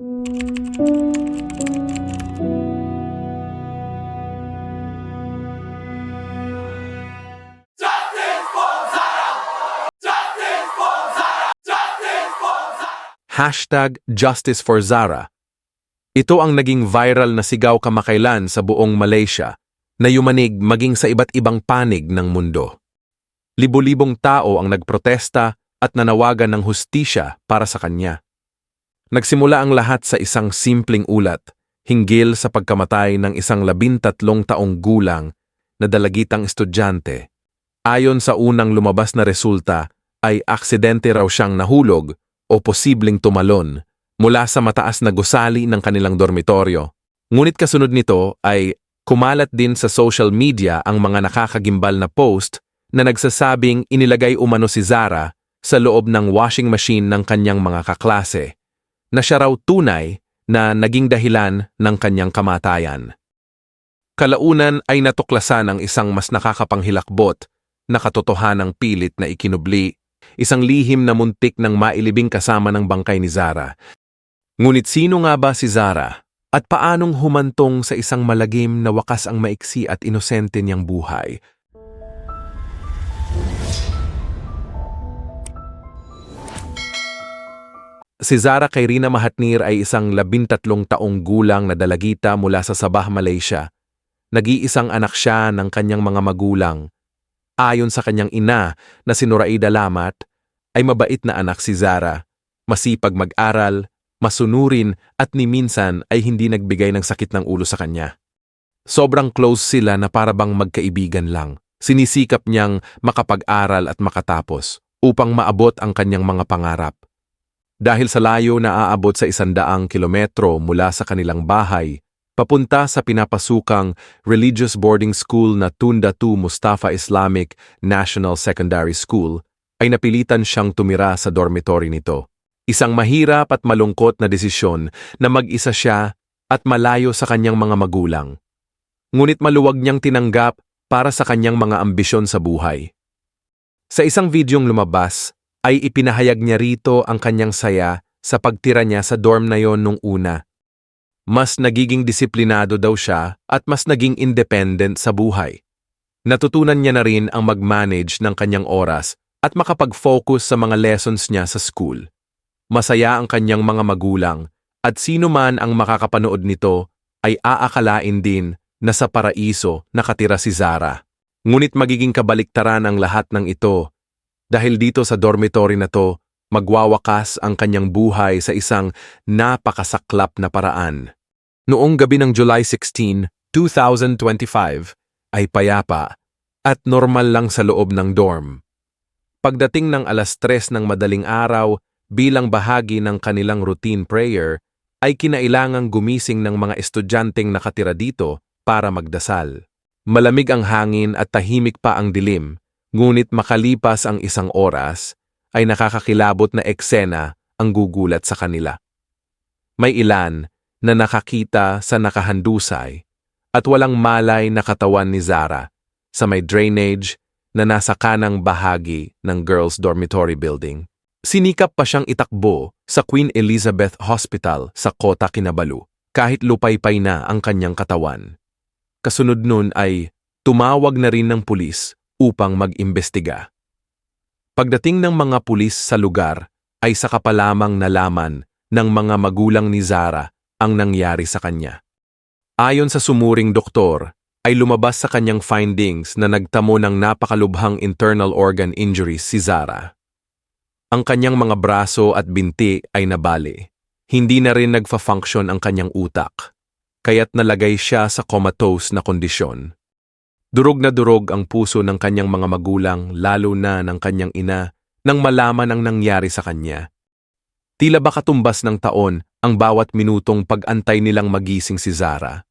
Hashtag Justice for Zara. Ito ang naging viral na sigaw kamakailan sa buong Malaysia na yumanig maging sa iba't ibang panig ng mundo. Libo-libong tao ang nagprotesta at nanawagan ng hustisya para sa kanya. Nagsimula ang lahat sa isang simpleng ulat hinggil sa pagkamatay ng isang labintatlong taong gulang na dalagitang estudyante. Ayon sa unang lumabas na resulta ay aksidente raw siyang nahulog o posibleng tumalon mula sa mataas na gusali ng kanilang dormitoryo. Ngunit kasunod nito ay kumalat din sa social media ang mga nakakagimbal na post na nagsasabing inilagay umano si Zara sa loob ng washing machine ng kanyang mga kaklase, na siya raw tunay na naging dahilan ng kanyang kamatayan. Kalaunan ay natuklasan ang isang mas nakakapanghilakbot na katotohanang pilit na ikinubli, isang lihim na muntik ng mailibing kasama ng bangkay ni Zara. Ngunit sino nga ba si Zara? At paanong humantong sa isang malagim na wakas ang maiksi at inosente niyang buhay? Si Zara Kairina Mahatnir ay isang labintatlong taong gulang na dalagita mula sa Sabah, Malaysia. Nag-iisang anak siya ng kanyang mga magulang. Ayon sa kanyang ina na si Noraida Lamat, ay mabait na anak si Zara. Masipag mag-aral, masunurin at ni minsan ay hindi nagbigay ng sakit ng ulo sa kanya. Sobrang close sila na parabang magkaibigan lang. Sinisikap niyang makapag-aral at makatapos upang maabot ang kanyang mga pangarap. Dahil sa layo na aabot sa isandaang kilometro mula sa kanilang bahay, papunta sa pinapasukang religious boarding school na Tunda II Mustafa Islamic National Secondary School, ay napilitan siyang tumira sa dormitory nito. Isang mahirap at malungkot na desisyon na mag-isa siya at malayo sa kanyang mga magulang. Ngunit maluwag niyang tinanggap para sa kanyang mga ambisyon sa buhay. Sa isang videong lumabas, ay ipinahayag niya rito ang kanyang saya sa pagtira niya sa dorm na yon nung una. Mas nagiging disiplinado daw siya at mas naging independent sa buhay. Natutunan niya na rin ang mag-manage ng kanyang oras at makapag-focus sa mga lessons niya sa school. Masaya ang kanyang mga magulang at sino man ang makakapanood nito ay aakalain din na sa paraiso nakatira si Zara. Ngunit magiging kabaliktaran ang lahat ng ito dahil dito sa dormitory na to, magwawakas ang kanyang buhay sa isang napakasaklap na paraan. Noong gabi ng July 16, 2025, ay payapa at normal lang sa loob ng dorm. Pagdating ng alas tres ng madaling araw bilang bahagi ng kanilang routine prayer, ay kinailangang gumising ng mga estudyanteng nakatira dito para magdasal. Malamig ang hangin at tahimik pa ang dilim, Ngunit makalipas ang isang oras, ay nakakakilabot na eksena ang gugulat sa kanila. May ilan na nakakita sa nakahandusay at walang malay na katawan ni Zara sa may drainage na nasa kanang bahagi ng girls' dormitory building. Sinikap pa siyang itakbo sa Queen Elizabeth Hospital sa Kota Kinabalu kahit lupaypay na ang kanyang katawan. Kasunod nun ay tumawag na rin ng pulis upang mag-imbestiga. Pagdating ng mga pulis sa lugar, ay saka pa lamang nalaman ng mga magulang ni Zara ang nangyari sa kanya. Ayon sa sumuring doktor, ay lumabas sa kanyang findings na nagtamo ng napakalubhang internal organ injuries si Zara. Ang kanyang mga braso at binti ay nabali. Hindi na rin nagfa-function ang kanyang utak, kaya't nalagay siya sa comatose na kondisyon. Durog na durog ang puso ng kanyang mga magulang, lalo na ng kanyang ina, nang malaman ang nangyari sa kanya. Tila ba katumbas ng taon ang bawat minutong pag-antay nilang magising si Zara.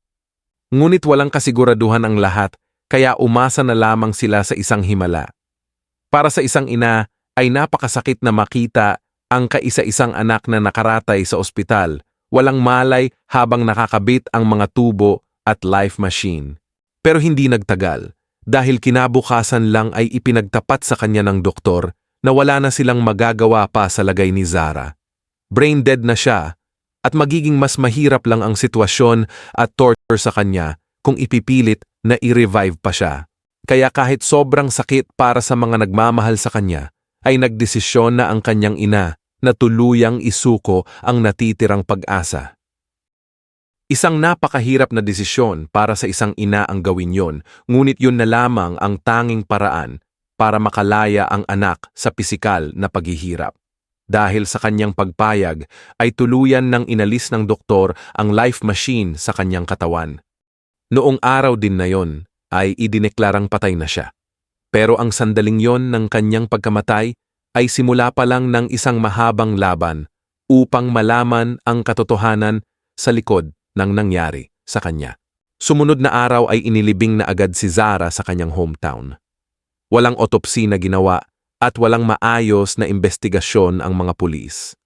Ngunit walang kasiguraduhan ang lahat, kaya umasa na lamang sila sa isang himala. Para sa isang ina, ay napakasakit na makita ang kaisa-isang anak na nakaratay sa ospital, walang malay habang nakakabit ang mga tubo at life machine. Pero hindi nagtagal dahil kinabukasan lang ay ipinagtapat sa kanya ng doktor na wala na silang magagawa pa sa lagay ni Zara. Brain dead na siya At magiging mas mahirap lang ang sitwasyon at torture sa kanya kung ipipilit na i-revive pa siya. Kaya kahit sobrang sakit para sa mga nagmamahal sa kanya, ay nagdesisyon na ang kanyang ina na tuluyang isuko ang natitirang pag-asa. Isang napakahirap na desisyon para sa isang ina ang gawin yon, ngunit yun na lamang ang tanging paraan para makalaya ang anak sa pisikal na paghihirap. Dahil sa kanyang pagpayag, ay tuluyan ng inalis ng doktor ang life machine sa kanyang katawan. Noong araw din na yon, ay idineklarang patay na siya. Pero ang sandaling yon ng kanyang pagkamatay ay simula pa lang ng isang mahabang laban upang malaman ang katotohanan sa likod ng nangyari sa kanya. Sumunod na araw ay inilibing na agad si Zara sa kanyang hometown. Walang otopsi na ginawa at walang maayos na investigasyon ang mga pulis.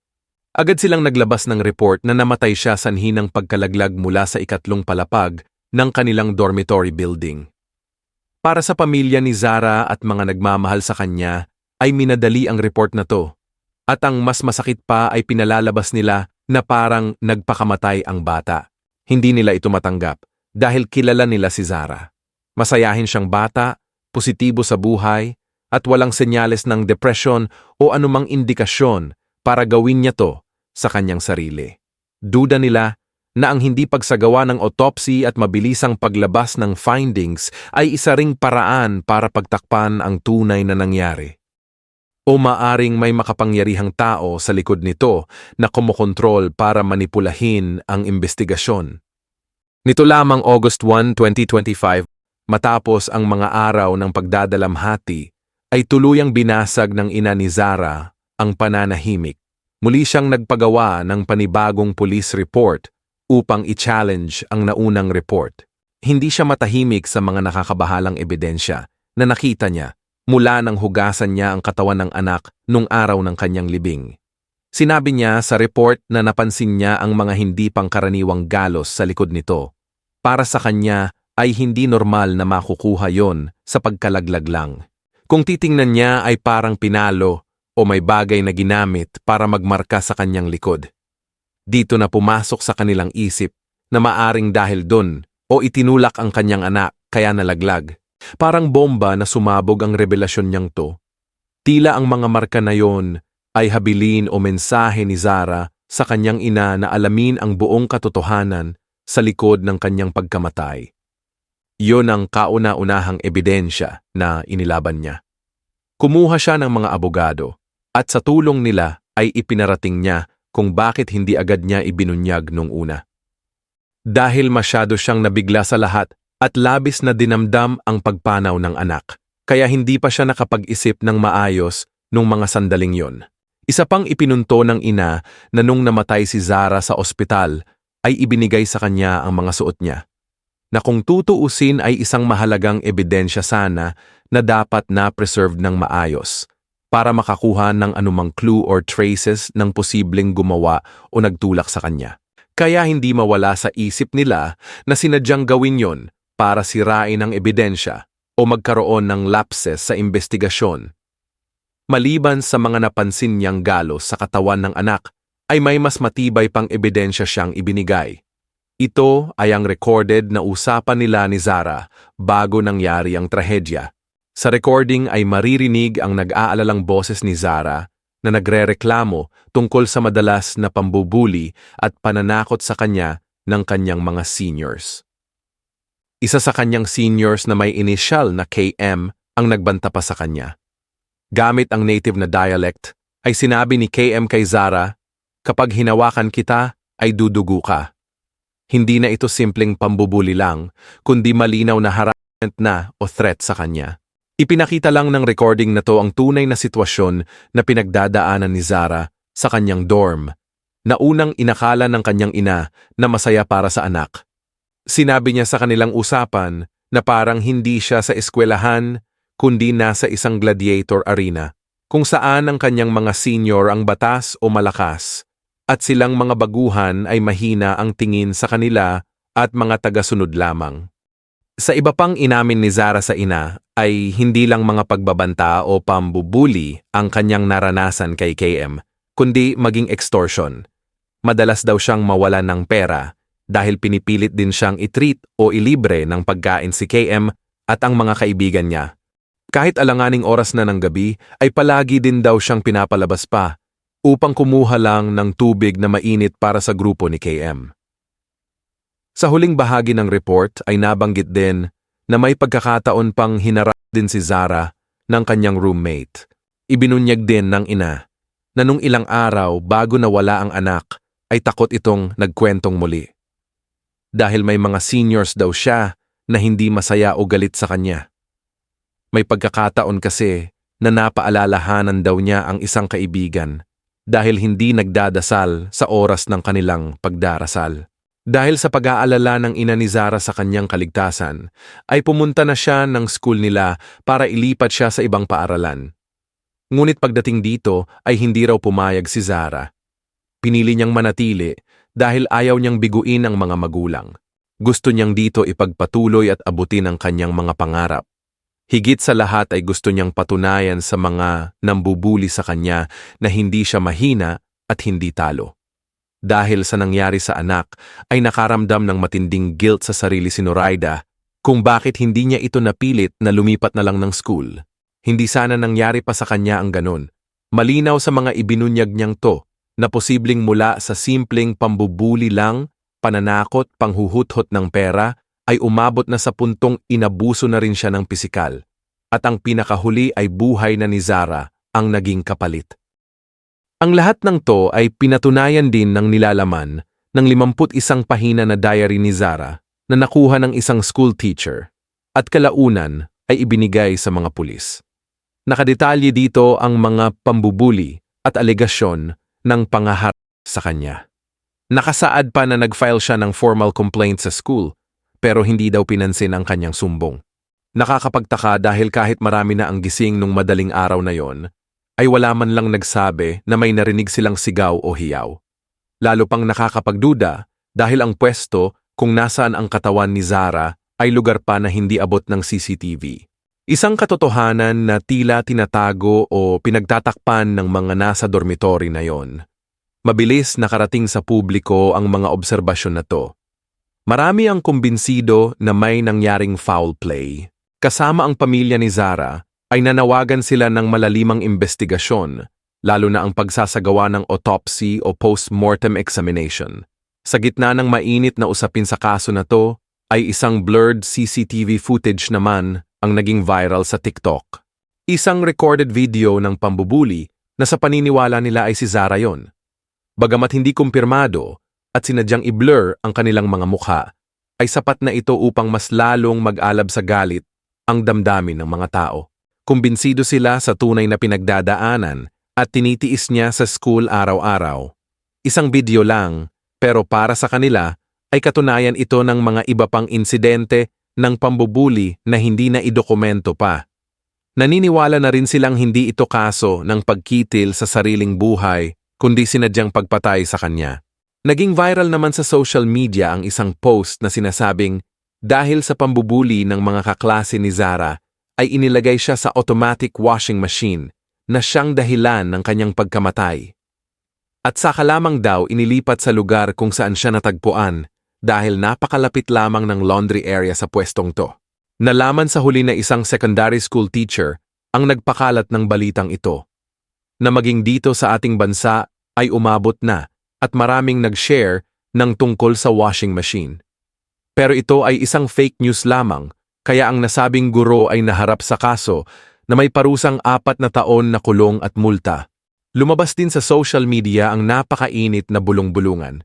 Agad silang naglabas ng report na namatay siya sanhi ng pagkalaglag mula sa ikatlong palapag ng kanilang dormitory building. Para sa pamilya ni Zara at mga nagmamahal sa kanya, ay minadali ang report na to. At ang mas masakit pa ay pinalalabas nila na parang nagpakamatay ang bata. Hindi nila ito matanggap dahil kilala nila si Zara. Masayahin siyang bata, positibo sa buhay, at walang senyales ng depression o anumang indikasyon para gawin niya to sa kanyang sarili. Duda nila na ang hindi pagsagawa ng autopsy at mabilisang paglabas ng findings ay isa ring paraan para pagtakpan ang tunay na nangyari. O maaring may makapangyarihang tao sa likod nito na kumokontrol para manipulahin ang investigasyon. Nito lamang August 1, 2025, matapos ang mga araw ng pagdadalamhati, ay tuluyang binasag ng ina ni Zara ang pananahimik. Muli siyang nagpagawa ng panibagong police report upang i-challenge ang naunang report. Hindi siya matahimik sa mga nakakabahalang ebidensya na nakita niya mula nang hugasan niya ang katawan ng anak nung araw ng kanyang libing. Sinabi niya sa report na napansin niya ang mga hindi pangkaraniwang galos sa likod nito. Para sa kanya ay hindi normal na makukuha yon sa pagkalaglag lang. Kung titingnan niya ay parang pinalo o may bagay na ginamit para magmarka sa kanyang likod. Dito na pumasok sa kanilang isip na maaring dahil dun o itinulak ang kanyang anak kaya nalaglag. Parang bomba na sumabog ang revelasyon niyang to. Tila ang mga marka na yon ay habilin o mensahe ni Zara sa kanyang ina na alamin ang buong katotohanan sa likod ng kanyang pagkamatay. Iyon ang kauna-unahang ebidensya na inilaban niya. Kumuha siya ng mga abogado at sa tulong nila ay ipinarating niya kung bakit hindi agad niya ibinunyag nung una. Dahil masyado siyang nabigla sa lahat at labis na dinamdam ang pagpanaw ng anak, kaya hindi pa siya nakapag-isip ng maayos nung mga sandaling yon. Isa pang ipinunto ng ina na nung namatay si Zara sa ospital ay ibinigay sa kanya ang mga suot niya na kung tutuusin ay isang mahalagang ebidensya sana na dapat na preserved ng maayos para makakuha ng anumang clue or traces ng posibleng gumawa o nagtulak sa kanya. Kaya hindi mawala sa isip nila na sinadyang gawin yon para sirain ang ebidensya o magkaroon ng lapses sa investigasyon. Maliban sa mga napansin niyang galos sa katawan ng anak, ay may mas matibay pang ebidensya siyang ibinigay. Ito ay ang recorded na usapan nila ni Zara bago nangyari ang trahedya. Sa recording ay maririnig ang nag-aalalang boses ni Zara na nagrereklamo tungkol sa madalas na pambubuli at pananakot sa kanya ng kanyang mga seniors. Isa sa kanyang seniors na may initial na KM ang nagbanta pa sa kanya. Gamit ang native na dialect, ay sinabi ni KM kay Zara, kapag hinawakan kita, ay dudugo ka. Hindi na ito simpleng pambubuli lang, kundi malinaw na harassment na o threat sa kanya. Ipinakita lang ng recording na to ang tunay na sitwasyon na pinagdadaanan ni Zara sa kanyang dorm, na unang inakala ng kanyang ina na masaya para sa anak. Sinabi niya sa kanilang usapan na parang hindi siya sa eskwelahan, kundi nasa isang gladiator arena, kung saan ang kanyang mga senior ang batas o malakas, at silang mga baguhan ay mahina ang tingin sa kanila at mga tagasunod lamang. Sa iba pang inamin ni Zara sa ina ay hindi lang mga pagbabanta o pambubuli ang kanyang naranasan kay KM, kundi maging extortion. Madalas daw siyang mawalan ng pera dahil pinipilit din siyang itreat o ilibre ng pagkain si KM at ang mga kaibigan niya. Kahit alanganing oras na ng gabi, ay palagi din daw siyang pinapalabas pa upang kumuha lang ng tubig na mainit para sa grupo ni KM. Sa huling bahagi ng report ay nabanggit din na may pagkakataon pang hinarap din si Zara ng kanyang roommate. Ibinunyag din ng ina na nung ilang araw bago nawala ang anak ay takot itong nagkwentong muli. Dahil may mga seniors daw siya na hindi masaya o galit sa kanya. May pagkakataon kasi na napaalalahanan daw niya ang isang kaibigan dahil hindi nagdadasal sa oras ng kanilang pagdarasal. Dahil sa pag-aalala ng ina ni Zara sa kanyang kaligtasan, ay pumunta na siya ng school nila para ilipat siya sa ibang paaralan. Ngunit pagdating dito ay hindi raw pumayag si Zara. Pinili niyang manatili dahil ayaw niyang biguin ang mga magulang. Gusto niyang dito ipagpatuloy at abutin ang kanyang mga pangarap. Higit sa lahat ay gusto niyang patunayan sa mga nambubuli sa kanya na hindi siya mahina at hindi talo. Dahil sa nangyari sa anak, ay nakaramdam ng matinding guilt sa sarili si Noraida kung bakit hindi niya ito napilit na lumipat na lang ng school. Hindi sana nangyari pa sa kanya ang ganon. Malinaw sa mga ibinunyag niyang to na posibleng mula sa simpleng pambubuli lang, pananakot, panghuhuthot ng pera, ay umabot na sa puntong inabuso na rin siya ng pisikal. At ang pinakahuli ay buhay na ni Zara ang naging kapalit. Ang lahat ng to ay pinatunayan din ng nilalaman ng 51 pahina na diary ni Zara na nakuha ng isang school teacher at kalaunan ay ibinigay sa mga pulis. Nakadetalye dito ang mga pambubuli at alegasyon ng pangaharap sa kanya. Nakasaad pa na nag-file siya ng formal complaint sa school pero hindi daw pinansin ang kanyang sumbong. Nakakapagtaka dahil kahit marami na ang gising nung madaling araw na yon, ay wala man lang nagsabi na may narinig silang sigaw o hiyaw. Lalo pang nakakapagduda dahil ang pwesto kung nasaan ang katawan ni Zara ay lugar pa na hindi abot ng CCTV. Isang katotohanan na tila tinatago o pinagtatakpan ng mga nasa dormitory na yon. Mabilis nakarating sa publiko ang mga obserbasyon na to. Marami ang kumbinsido na may nangyaring foul play. Kasama ang pamilya ni Zara ay nanawagan sila ng malalimang investigasyon, lalo na ang pagsasagawa ng autopsy o post-mortem examination. Sa gitna ng mainit na usapin sa kaso na to, ay isang blurred CCTV footage naman ang naging viral sa TikTok. Isang recorded video ng pambubuli na sa paniniwala nila ay si Zara yon. Bagamat hindi kumpirmado at sinadyang i-blur ang kanilang mga mukha, ay sapat na ito upang mas lalong mag-alab sa galit ang damdamin ng mga tao. Kumbinsido sila sa tunay na pinagdadaanan at tinitiis niya sa school araw-araw. Isang video lang, pero para sa kanila ay katunayan ito ng mga iba pang insidente ng pambubuli na hindi na idokumento pa. Naniniwala na rin silang hindi ito kaso ng pagkitil sa sariling buhay kundi sinadyang pagpatay sa kanya. Naging viral naman sa social media ang isang post na sinasabing dahil sa pambubuli ng mga kaklase ni Zara, ay inilagay siya sa automatic washing machine na siyang dahilan ng kanyang pagkamatay. At saka lamang daw inilipat sa lugar kung saan siya natagpuan dahil napakalapit lamang ng laundry area sa pwestong to. Nalaman sa huli na isang secondary school teacher ang nagpakalat ng balitang ito. Na maging dito sa ating bansa ay umabot na at maraming nag-share ng tungkol sa washing machine. Pero ito ay isang fake news lamang kaya ang nasabing guro ay naharap sa kaso na may parusang apat na taon na kulong at multa. Lumabas din sa social media ang napakainit na bulong-bulungan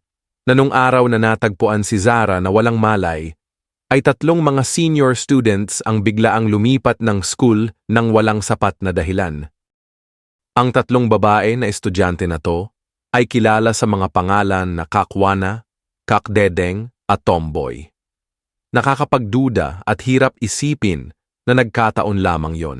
na nung araw na natagpuan si Zara na walang malay, ay tatlong mga senior students ang biglaang lumipat ng school nang walang sapat na dahilan. Ang tatlong babae na estudyante na to ay kilala sa mga pangalan na Kakwana, Kakdedeng at Tomboy. Nakakapagduda at hirap isipin na nagkataon lamang yon.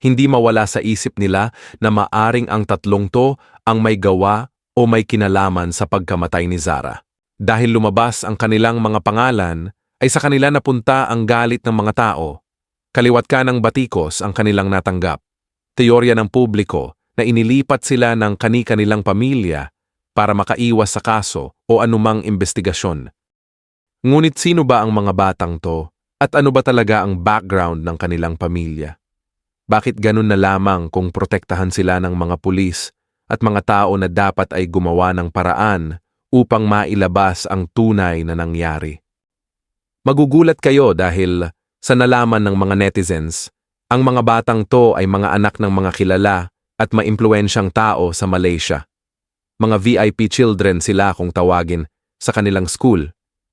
Hindi mawala sa isip nila na maaring ang tatlong to ang may gawa o may kinalaman sa pagkamatay ni Zara. Dahil lumabas ang kanilang mga pangalan, ay sa kanila napunta ang galit ng mga tao. Kaliwat ka ng batikos ang kanilang natanggap. Teorya ng publiko na inilipat sila ng kani-kanilang pamilya para makaiwas sa kaso o anumang investigasyon. Ngunit sino ba ang mga batang to at ano ba talaga ang background ng kanilang pamilya? Bakit ganun na lamang kung protektahan sila ng mga pulis at mga tao na dapat ay gumawa ng paraan upang mailabas ang tunay na nangyari? Magugulat kayo dahil sa nalaman ng mga netizens, ang mga batang to ay mga anak ng mga kilala at maimpluensyang tao sa Malaysia. Mga VIP children sila kung tawagin sa kanilang school,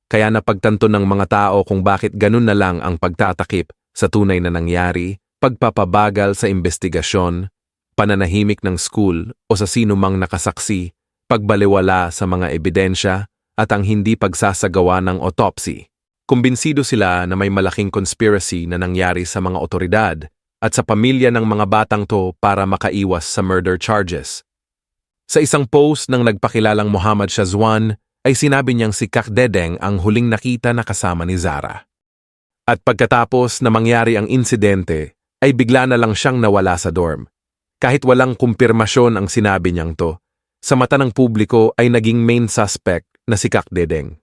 kaya napagtanto ng mga tao kung bakit ganun na lang ang pagtatakip sa tunay na nangyari, pagpapabagal sa investigasyon, pananahimik ng school o sa sino mang nakasaksi, pagbaliwala sa mga ebidensya at ang hindi pagsasagawa ng autopsy. Kumbinsido sila na may malaking conspiracy na nangyari sa mga otoridad at sa pamilya ng mga batang to para makaiwas sa murder charges. Sa isang post ng nagpakilalang Muhammad Shazwan, ay sinabi niyang si Kak Dedeng ang huling nakita na kasama ni Zara. At pagkatapos na mangyari ang insidente, ay bigla na lang siyang nawala sa dorm. Kahit walang kumpirmasyon ang sinabi niyang to, sa mata ng publiko ay naging main suspect na si Kak Dedeng.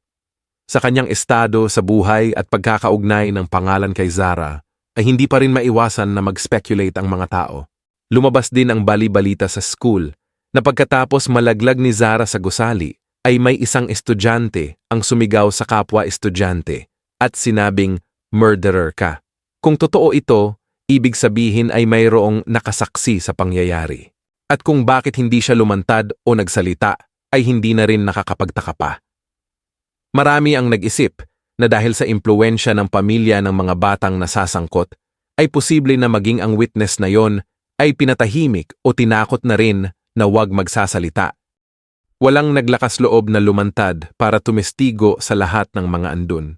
Sa kanyang estado sa buhay at pagkakaugnay ng pangalan kay Zara, ay hindi pa rin maiwasan na mag-speculate ang mga tao. Lumabas din ang bali-balita sa school na pagkatapos malaglag ni Zara sa gusali, ay may isang estudyante ang sumigaw sa kapwa estudyante at sinabing murderer ka. Kung totoo ito, ibig sabihin ay mayroong nakasaksi sa pangyayari. At kung bakit hindi siya lumantad o nagsalita, ay hindi na rin nakakapagtaka pa. Marami ang nag-isip na dahil sa impluensya ng pamilya ng mga batang nasasangkot, ay posible na maging ang witness na yon ay pinatahimik o tinakot na rin na huwag magsasalita. Walang naglakas loob na lumantad para tumestigo sa lahat ng mga andun.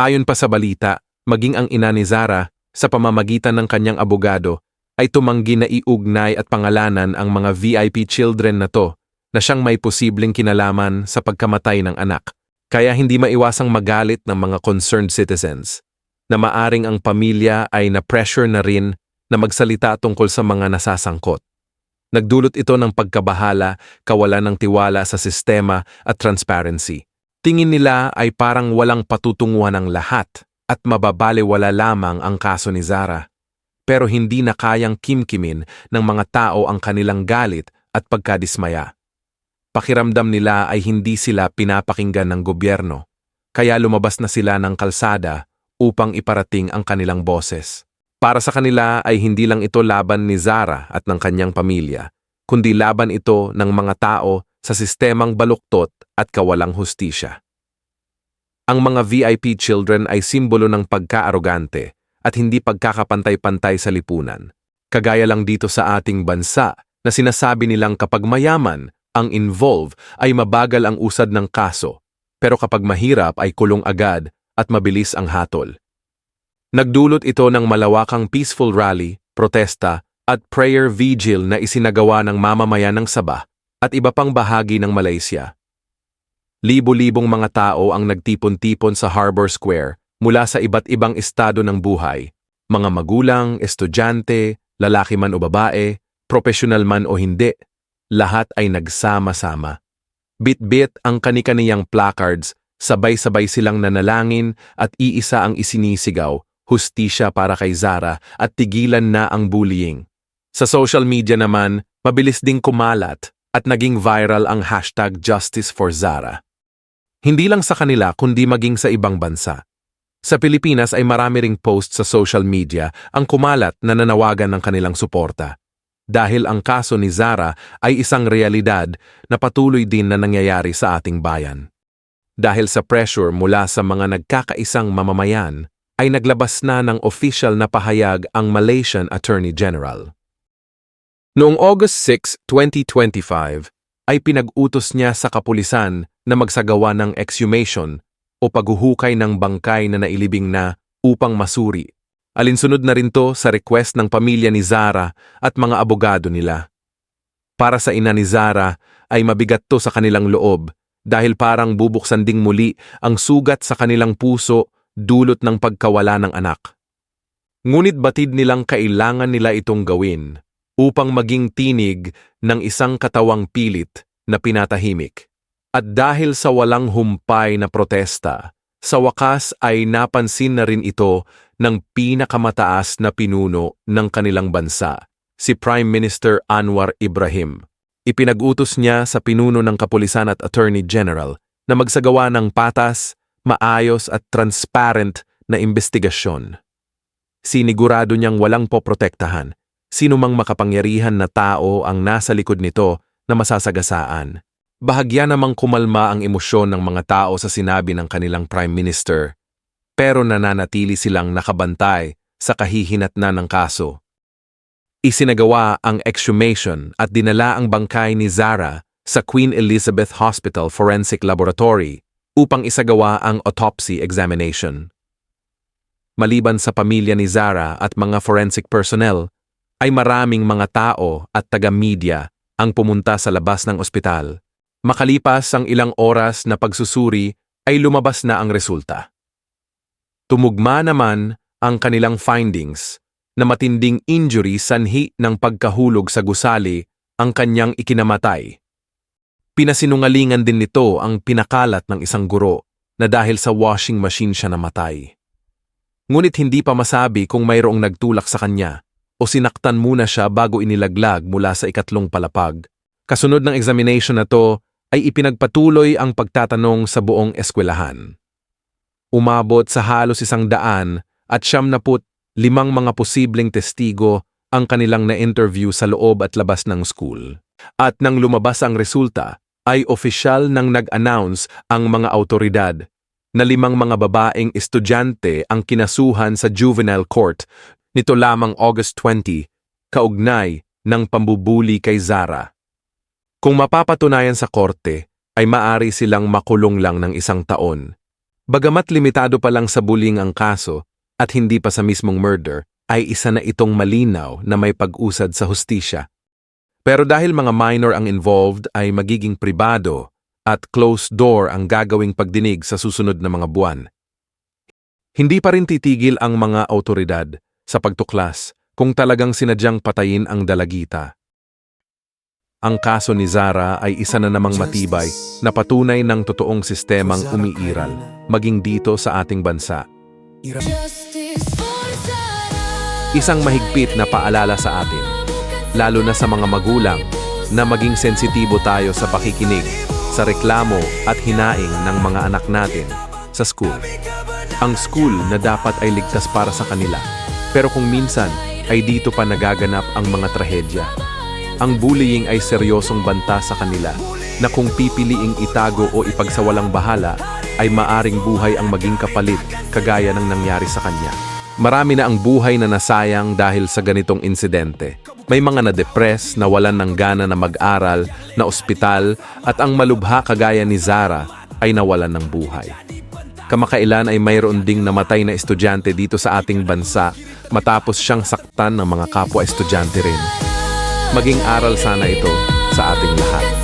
Ayon pa sa balita, maging ang ina ni Zara sa pamamagitan ng kanyang abogado ay tumanggi na iugnay at pangalanan ang mga VIP children na to na siyang may posibleng kinalaman sa pagkamatay ng anak. Kaya hindi maiwasang magalit ng mga concerned citizens na maaring ang pamilya ay na-pressure na rin na magsalita tungkol sa mga nasasangkot. Nagdulot ito ng pagkabahala, kawalan ng tiwala sa sistema at transparency. Tingin nila ay parang walang patutunguhan ng lahat at mababaliwala lamang ang kaso ni Zara. Pero hindi na kayang kimkimin ng mga tao ang kanilang galit at pagkadismaya. Pakiramdam nila ay hindi sila pinapakinggan ng gobyerno, kaya lumabas na sila ng kalsada upang iparating ang kanilang boses. Para sa kanila ay hindi lang ito laban ni Zara at ng kanyang pamilya, kundi laban ito ng mga tao sa sistemang baluktot at kawalang hustisya. Ang mga VIP children ay simbolo ng pagkaarogante at hindi pagkakapantay-pantay sa lipunan. Kagaya lang dito sa ating bansa na sinasabi nilang kapag mayaman ang involve ay mabagal ang usad ng kaso, pero kapag mahirap ay kulong agad at mabilis ang hatol. Nagdulot ito ng malawakang peaceful rally, protesta, at prayer vigil na isinagawa ng mamamayan ng Sabah at iba pang bahagi ng Malaysia. Libo-libong mga tao ang nagtipon-tipon sa Harbor Square mula sa iba't ibang estado ng buhay, mga magulang, estudyante, lalaki man o babae, profesional man o hindi, lahat ay nagsama-sama. Bit-bit ang kanikaniyang placards, sabay-sabay silang nanalangin at iisa ang isinisigaw hustisya para kay Zara at tigilan na ang bullying. Sa social media naman, mabilis ding kumalat at naging viral ang hashtag Justice for Zara. Hindi lang sa kanila kundi maging sa ibang bansa. Sa Pilipinas ay marami ring post sa social media ang kumalat na nanawagan ng kanilang suporta. Dahil ang kaso ni Zara ay isang realidad na patuloy din na nangyayari sa ating bayan. Dahil sa pressure mula sa mga nagkakaisang mamamayan, ay naglabas na ng official na pahayag ang Malaysian Attorney General. Noong August 6, 2025, ay pinag-utos niya sa kapulisan na magsagawa ng exhumation o paghuhukay ng bangkay na nailibing na upang masuri. Alinsunod na rin to sa request ng pamilya ni Zara at mga abogado nila. Para sa ina ni Zara ay mabigat to sa kanilang loob dahil parang bubuksan ding muli ang sugat sa kanilang puso dulot ng pagkawala ng anak. Ngunit batid nilang kailangan nila itong gawin upang maging tinig ng isang katawang pilit na pinatahimik. At dahil sa walang humpay na protesta, sa wakas ay napansin na rin ito ng pinakamataas na pinuno ng kanilang bansa, si Prime Minister Anwar Ibrahim. Ipinag-utos niya sa pinuno ng kapulisan at Attorney General na magsagawa ng patas, maayos at transparent na investigasyon. Sinigurado niyang walang poprotektahan, sino mang makapangyarihan na tao ang nasa likod nito na masasagasaan. Bahagya namang kumalma ang emosyon ng mga tao sa sinabi ng kanilang Prime Minister, pero nananatili silang nakabantay sa kahihinatnan ng kaso. Isinagawa ang exhumation at dinala ang bangkay ni Zara sa Queen Elizabeth Hospital Forensic Laboratory upang isagawa ang autopsy examination. Maliban sa pamilya ni Zara at mga forensic personnel, ay maraming mga tao at taga-media ang pumunta sa labas ng ospital. Makalipas ang ilang oras na pagsusuri ay lumabas na ang resulta. Tumugma naman ang kanilang findings na matinding injury sanhi ng pagkahulog sa gusali ang kanyang ikinamatay. Pinasinungalingan din nito ang pinakalat ng isang guro na dahil sa washing machine siya namatay. Ngunit hindi pa masabi kung mayroong nagtulak sa kanya o sinaktan muna siya bago inilaglag mula sa ikatlong palapag. Kasunod ng examination na to ay ipinagpatuloy ang pagtatanong sa buong eskwelahan. Umabot sa halos isang daan at siyam na put limang mga posibleng testigo ang kanilang na-interview sa loob at labas ng school. At nang lumabas ang resulta, ay opisyal nang nag-announce ang mga autoridad na limang mga babaeng estudyante ang kinasuhan sa juvenile court nito lamang August 20, kaugnay ng pambubuli kay Zara. Kung mapapatunayan sa korte, ay maari silang makulong lang ng isang taon. Bagamat limitado pa lang sa bullying ang kaso at hindi pa sa mismong murder, ay isa na itong malinaw na may pag-usad sa hustisya. Pero dahil mga minor ang involved ay magiging pribado at closed door ang gagawing pagdinig sa susunod na mga buwan. Hindi pa rin titigil ang mga autoridad sa pagtuklas kung talagang sinadyang patayin ang dalagita. Ang kaso ni Zara ay isa na namang matibay na patunay ng totoong sistemang umiiral, maging dito sa ating bansa. Isang mahigpit na paalala sa atin, lalo na sa mga magulang, na maging sensitibo tayo sa pakikinig, sa reklamo at hinaing ng mga anak natin sa school. Ang school na dapat ay ligtas para sa kanila, pero kung minsan ay dito pa nagaganap ang mga trahedya. Ang bullying ay seryosong banta sa kanila na kung pipiliing itago o ipagsawalang bahala ay maaring buhay ang maging kapalit kagaya ng nangyari sa kanya. Marami na ang buhay na nasayang dahil sa ganitong insidente. May mga na-depress, nawalan ng gana na mag-aral, na ospital, at ang malubha kagaya ni Zara ay nawalan ng buhay. Kamakailan ay mayroon ding namatay na estudyante dito sa ating bansa matapos siyang saktan ng mga kapwa estudyante rin. Maging aral sana ito sa ating lahat.